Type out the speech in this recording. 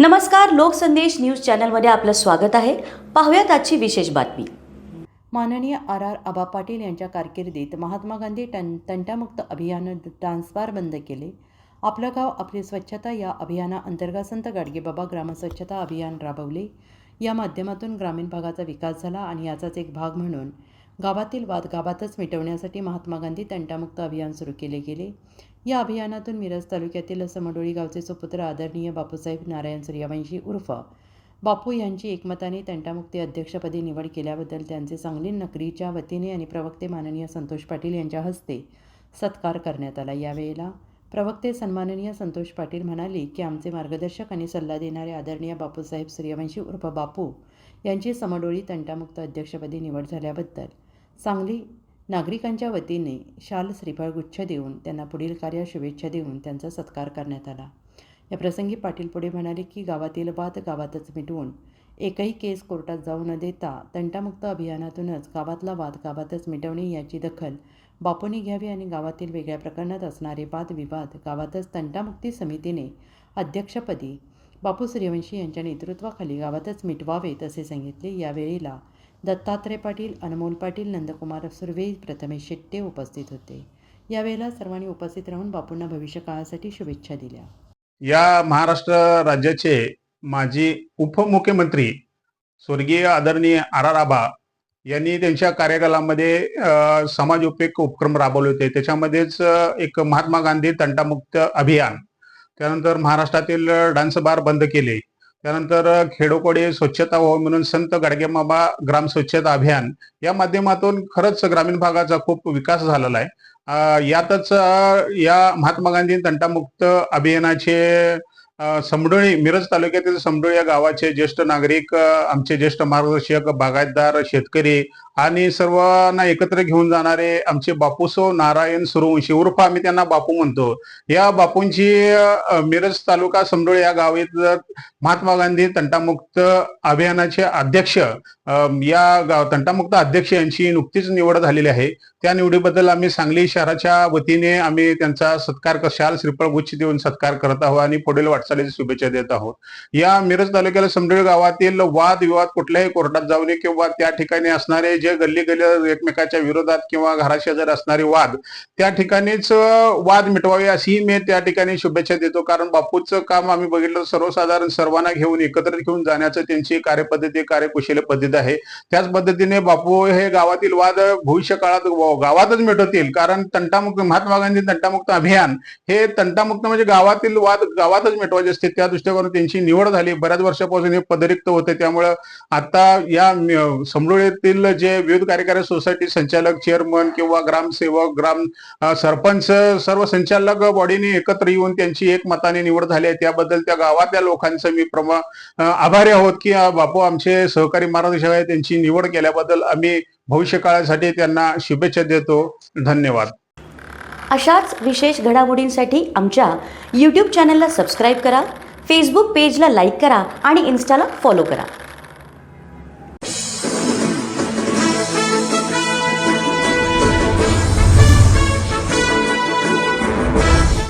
नमस्कार लोकसंदेश न्यूज चॅनलमध्ये आपलं स्वागत आहे. पाहूयात आजची विशेष बातमी. माननीय आर आर आबा पाटील यांच्या कारकिर्दीत महात्मा गांधी टन तंटामुक्त अभियान ट्रान्सफार बंद केले. आपलं गाव आपली स्वच्छता या अभियानाअंतर्गत संत गाडगेबाबा ग्रामस्वच्छता अभियान राबवले. या माध्यमातून ग्रामीण भागाचा विकास झाला आणि याचाच एक भाग म्हणून गावातील वाद गावातच मिटवण्यासाठी महात्मा गांधी तंटामुक्त अभियान सुरू केले गेले. या अभियानातून मिरज तालुक्यातील समडोळी गावचे सुपुत्र आदरणीय बापूसाहेब नारायण सूर्यवंशी उर्फ. बापू यांची एकमताने तंटामुक्ती अध्यक्षपदी निवड केल्याबद्दल त्यांचे सांगली नगरीच्या वतीने आणि प्रवक्ते माननीय संतोष पाटील यांच्या हस्ते सत्कार करण्यात आला. यावेळेला प्रवक्ते सन्माननीय संतोष पाटील म्हणाले की आमचे मार्गदर्शक आणि सल्ला देणारे आदरणीय बापूसाहेब सूर्यवंशी उर्फ बापू यांची समडोळी तंटामुक्त अध्यक्षपदी निवड झाल्याबद्दल सांगली नागरिकांच्या वतीने शाल श्रीफळ गुच्छ देऊन त्यांना पुढील कार्या शुभेच्छा देऊन त्यांचा सत्कार करण्यात आला. या प्रसंगी पाटील पुढे म्हणाले की गावातील वाद गावातच मिटवून एकही केस कोर्टात जाऊ न देता तंटामुक्त अभियानातूनच गावातला वाद गावातच मिटवणे याची दखल बापूंनी घ्यावी आणि गावातील वेगळ्या प्रकरणात असणारे वादविवाद गावातच तंटामुक्ती समितीने अध्यक्षपदी बापू सूर्यवंशी यांच्या नेतृत्वाखाली गावातच मिटवावेत असे सांगितले. यावेळेला दत्तात्रय पाटील अनमोल पाटील नंदकुमार सुर्वे प्रथमेश शेट्टे उपस्थित होते. यावेळेला सर्वांनी उपस्थित राहून बापूंना भविष्य काळासाठी शुभेच्छा दिल्या. या महाराष्ट्र राज्याचे माजी उपमुख्यमंत्री स्वर्गीय आदरणीय आर आर आबा यांनी त्यांच्या कार्यकालामध्ये समाज उपयोग उपक्रम राबवले होते. त्याच्यामध्येच एक महात्मा गांधी तंटामुक्त अभियान त्यानंतर महाराष्ट्रातील डान्स बार बंद केले. त्यानंतर अ, खेडोपाडी स्वच्छता व्हावी म्हणून संत गाडगेबाबा ग्राम स्वच्छता अभियान या माध्यमातून खरंच ग्रामीण भागाचा खूप विकास झालेला आहे. यातच या महात्मा गांधी तंटामुक्त अभियानाचे समडोळी मिरज तालुक्यातील समडोळी या गावाचे ज्येष्ठ नागरिक आमचे ज्येष्ठ मार्गदर्शक बागायतदार शेतकरी आणि सर्वांना एकत्र घेऊन जाणारे आमचे बापूसो नारायण सुरवंशी उर्फ आम्ही त्यांना बापू म्हणतो. या बापूंची मिरज तालुका समडोळी या गावी महात्मा गांधी तंटामुक्त अभियानाचे अध्यक्ष या गाव तंटामुक्त अध्यक्ष यांची नुकतीच निवड झालेली आहे. त्या निवडीबद्दल आम्ही सांगली शहराच्या वतीने आम्ही त्यांचा सत्कार शाल श्रीफळ गुच्छ देऊन सत्कार करत आहोत आणि पुढील वाटचालीची शुभेच्छा देत आहोत. या मिरज तालुक्याला समडोळी गावातील वाद विवाद कुठल्याही कोर्टात जाऊ नये किंवा त्या ठिकाणी असणारे जे गल्ली गल्ली एकमेकाच्या विरोधात किंवा घराशेजारी असणारे वाद त्या ठिकाणीच वाद मिटवावे अशी मी त्या ठिकाणी शुभेच्छा देतो. कारण बापूचं काम आम्ही बघितलं सर्वसाधारण सर्वांना घेऊन एकत्र घेऊन जाण्याचं त्यांची कार्यपद्धती कार्यकुशल पद्धत आहे. त्याच पद्धतीने बापू हे गावातील वाद भविष्य काळात गावातच मिटवतील. कारण तंटामुक्त महात्मा गांधी तंटामुक्त अभियान हे तंटामुक्त म्हणजे गावातील वाद गावातच मिटवायचे असते. त्या दृष्टिकोनातून त्यांची निवड झाली. बऱ्याच वर्षापासून हे पदरिक्त होते. त्यामुळं आता या म- जे विविध कार्यकारी सोसायटी संचालक चेअरमन किंवा ग्रामसेवक ग्राम सरपंच सर्व संचालक बॉडीने एकत्र येऊन त्यांची एक मताने निवड झाली आहे. त्याबद्दल त्या गावातल्या लोकांचं मी प्रमा आभारी आहोत की बापू आमचे सहकारी मार्गदर्शक आहे त्यांची निवड केल्याबद्दल आम्ही भविष्य काळासाठी त्यांना शुभेच्छा देतो. धन्यवाद. अशाच विशेष घडामोडींसाठी आमच्या यूट्यूब चॅनलला सबस्क्राईब करा फेसबुक पेजला लाईक करा आणि इन्स्टाला फॉलो करा.